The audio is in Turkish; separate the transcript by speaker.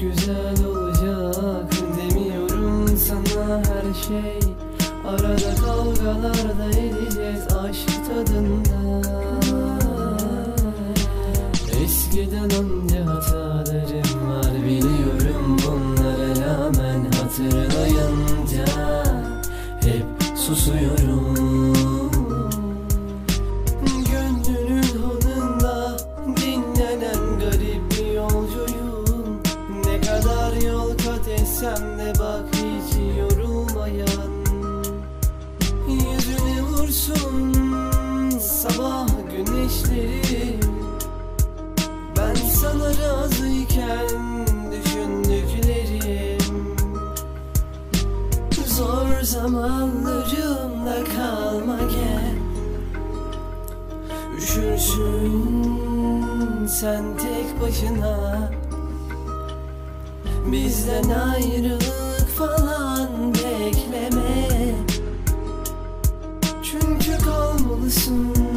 Speaker 1: güzel olacak Demiyorum sana her şey. Arada kavgalarda edeceğiz aşk tadında. Eskiden onca hatalarım var biliyorum bunlara rağmen hatırlayınca hep susuyorum etsem de bak hiç yorulmayan. Yüzüne vursun sabah güneşleri Ben sana razıyken düşündüklerim. Zor zamanlarımda kalma gel Üşürsün sen tek başına Bizden ayrılık falan bekleme. Çünkü kalmalısın